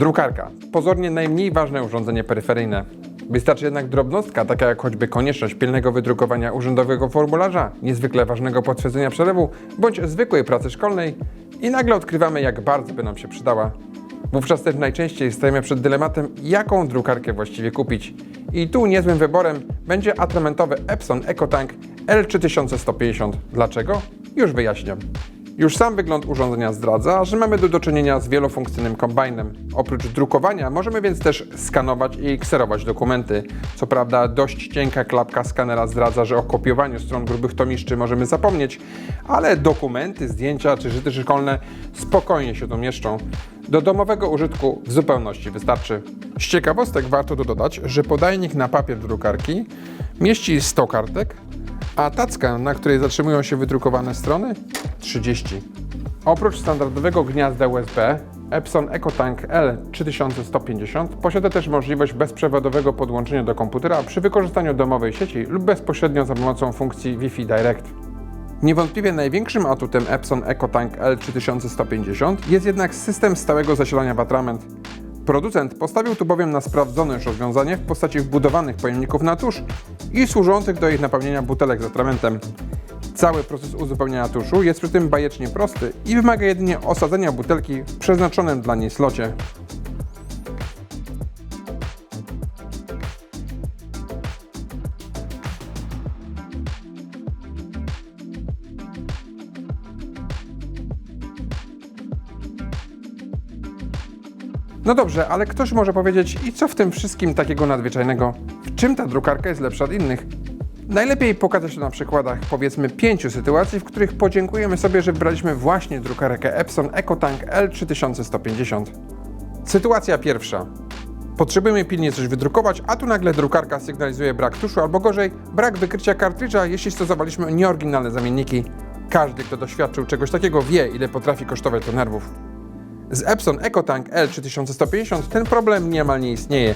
Drukarka. Pozornie najmniej ważne urządzenie peryferyjne. Wystarczy jednak drobnostka, taka jak choćby konieczność pilnego wydrukowania urzędowego formularza, niezwykle ważnego potwierdzenia przelewu, bądź zwykłej pracy szkolnej i nagle odkrywamy, jak bardzo by nam się przydała. Wówczas też najczęściej stajemy przed dylematem, jaką drukarkę właściwie kupić. I tu niezłym wyborem będzie atramentowy Epson EcoTank L3150. Dlaczego? Już wyjaśniam. Już sam wygląd urządzenia zdradza, że mamy do czynienia z wielofunkcyjnym kombajnem. Oprócz drukowania możemy więc też skanować i kserować dokumenty. Co prawda dość cienka klapka skanera zdradza, że o kopiowaniu stron grubych tomiszczy możemy zapomnieć, ale dokumenty, zdjęcia czy żyty szkolne spokojnie się tu mieszczą. Do domowego użytku w zupełności wystarczy. Z ciekawostek warto tu dodać, że podajnik na papier drukarki mieści 100 kartek, a tacka, na której zatrzymują się wydrukowane strony 30. Oprócz standardowego gniazda USB, Epson EcoTank L3150 posiada też możliwość bezprzewodowego podłączenia do komputera przy wykorzystaniu domowej sieci lub bezpośrednio za pomocą funkcji Wi-Fi Direct. Niewątpliwie największym atutem Epson EcoTank L3150 jest jednak system stałego zasilania w atrament. Producent postawił tu bowiem na sprawdzone już rozwiązanie w postaci wbudowanych pojemników na tusz i służących do ich napełnienia butelek z atramentem. Cały proces uzupełniania tuszu jest przy tym bajecznie prosty i wymaga jedynie osadzenia butelki w przeznaczonym dla niej slocie. No dobrze, ale ktoś może powiedzieć, i co w tym wszystkim takiego nadzwyczajnego? W czym ta drukarka jest lepsza od innych? Najlepiej pokazać to na przykładach powiedzmy pięciu sytuacji, w których podziękujemy sobie, że wybraliśmy właśnie drukarkę Epson EcoTank L3150. Sytuacja pierwsza. Potrzebujemy pilnie coś wydrukować, a tu nagle drukarka sygnalizuje brak tuszu, albo gorzej, brak wykrycia kartridża, jeśli stosowaliśmy nieoryginalne zamienniki. Każdy, kto doświadczył czegoś takiego, wie, ile potrafi kosztować to nerwów. Z Epson EcoTank L3150 ten problem niemal nie istnieje.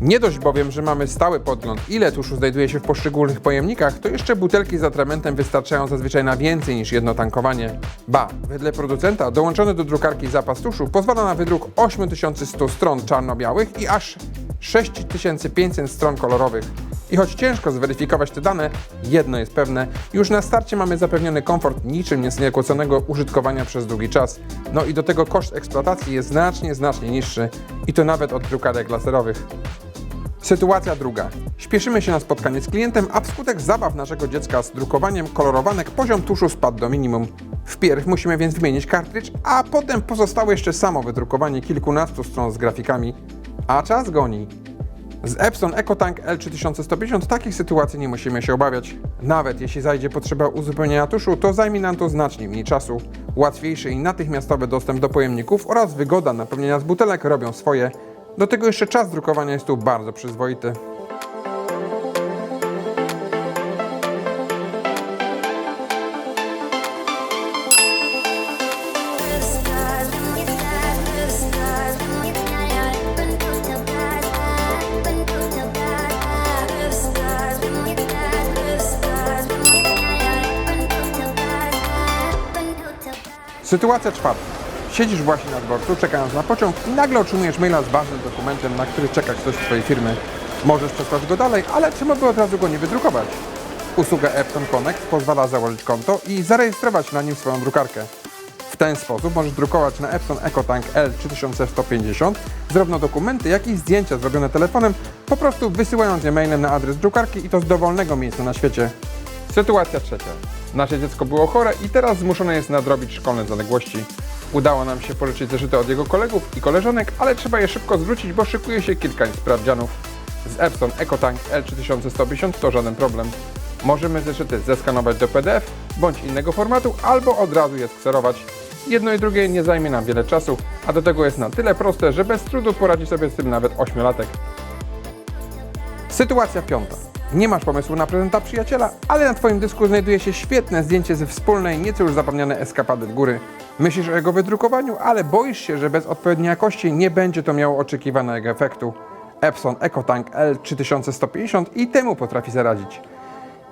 Nie dość bowiem, że mamy stały podgląd, ile tuszu znajduje się w poszczególnych pojemnikach, to jeszcze butelki z atramentem wystarczają zazwyczaj na więcej niż jedno tankowanie. Ba, wedle producenta dołączony do drukarki zapas tuszu pozwala na wydruk 8100 stron czarno-białych i aż 6500 stron kolorowych. I choć ciężko zweryfikować te dane, jedno jest pewne, już na starcie mamy zapewniony komfort niczym niezniekłoconego użytkowania przez długi czas. No i do tego koszt eksploatacji jest znacznie, znacznie niższy i to nawet od drukarek laserowych. Sytuacja druga. Śpieszymy się na spotkanie z klientem, a wskutek zabaw naszego dziecka z drukowaniem kolorowanek poziom tuszu spadł do minimum. Wpierw musimy więc wymienić kartridż, a potem pozostało jeszcze samo wydrukowanie kilkunastu stron z grafikami. A czas goni. Z Epson EcoTank L3150 takich sytuacji nie musimy się obawiać. Nawet jeśli zajdzie potrzeba uzupełnienia tuszu, to zajmie nam to znacznie mniej czasu. Łatwiejszy i natychmiastowy dostęp do pojemników oraz wygoda napełnienia z butelek robią swoje. Do tego jeszcze czas drukowania jest tu bardzo przyzwoity. Sytuacja czwarta. Siedzisz właśnie na dworcu, czekając na pociąg i nagle otrzymujesz maila z ważnym dokumentem, na który czeka ktoś z Twojej firmy. Możesz przesłać go dalej, ale czemu by od razu go nie wydrukować? Usługa Epson Connect pozwala założyć konto i zarejestrować na nim swoją drukarkę. W ten sposób możesz drukować na Epson EcoTank L3150 zarówno dokumenty, jak i zdjęcia zrobione telefonem, po prostu wysyłając je mailem na adres drukarki i to z dowolnego miejsca na świecie. Sytuacja trzecia. Nasze dziecko było chore i teraz zmuszone jest nadrobić szkolne zaległości. Udało nam się pożyczyć zeszyty od jego kolegów i koleżanek, ale trzeba je szybko zwrócić, bo szykuje się kilka sprawdzianów. Z Epson EcoTank L3150 to żaden problem. Możemy zeszyty zeskanować do PDF bądź innego formatu, albo od razu je skserować. Jedno i drugie nie zajmie nam wiele czasu, a do tego jest na tyle proste, że bez trudu poradzi sobie z tym nawet ośmiolatek. Sytuacja piąta. Nie masz pomysłu na prezenta przyjaciela, ale na Twoim dysku znajduje się świetne zdjęcie ze wspólnej, nieco już zapomniane eskapady w góry. Myślisz o jego wydrukowaniu, ale boisz się, że bez odpowiedniej jakości nie będzie to miało oczekiwanego efektu. Epson EcoTank L3150 i temu potrafi zaradzić.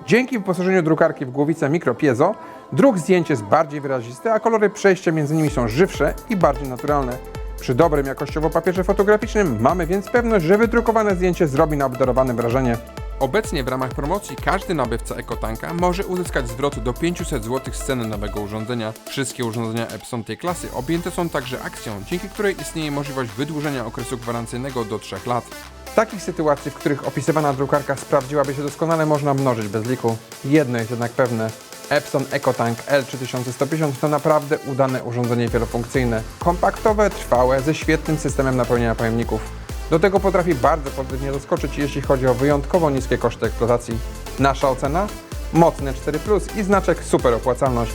Dzięki wyposażeniu drukarki w głowicę mikropiezo, druk zdjęć jest bardziej wyrazisty, a kolory przejścia między nimi są żywsze i bardziej naturalne. Przy dobrym jakościowo papierze fotograficznym mamy więc pewność, że wydrukowane zdjęcie zrobi na obdarowane wrażenie. Obecnie w ramach promocji każdy nabywca EcoTanka może uzyskać zwrot do 500 zł z ceny nowego urządzenia. Wszystkie urządzenia Epson tej klasy objęte są także akcją, dzięki której istnieje możliwość wydłużenia okresu gwarancyjnego do 3 lat. Takich sytuacji, w których opisywana drukarka sprawdziłaby się doskonale, można mnożyć bez liku. Jedno jest jednak pewne. Epson EcoTank L3150 to naprawdę udane urządzenie wielofunkcyjne. Kompaktowe, trwałe, ze świetnym systemem napełniania pojemników. Do tego potrafi bardzo pozytywnie zaskoczyć, jeśli chodzi o wyjątkowo niskie koszty eksploatacji. Nasza ocena? Mocne 4 i znaczek super opłacalność.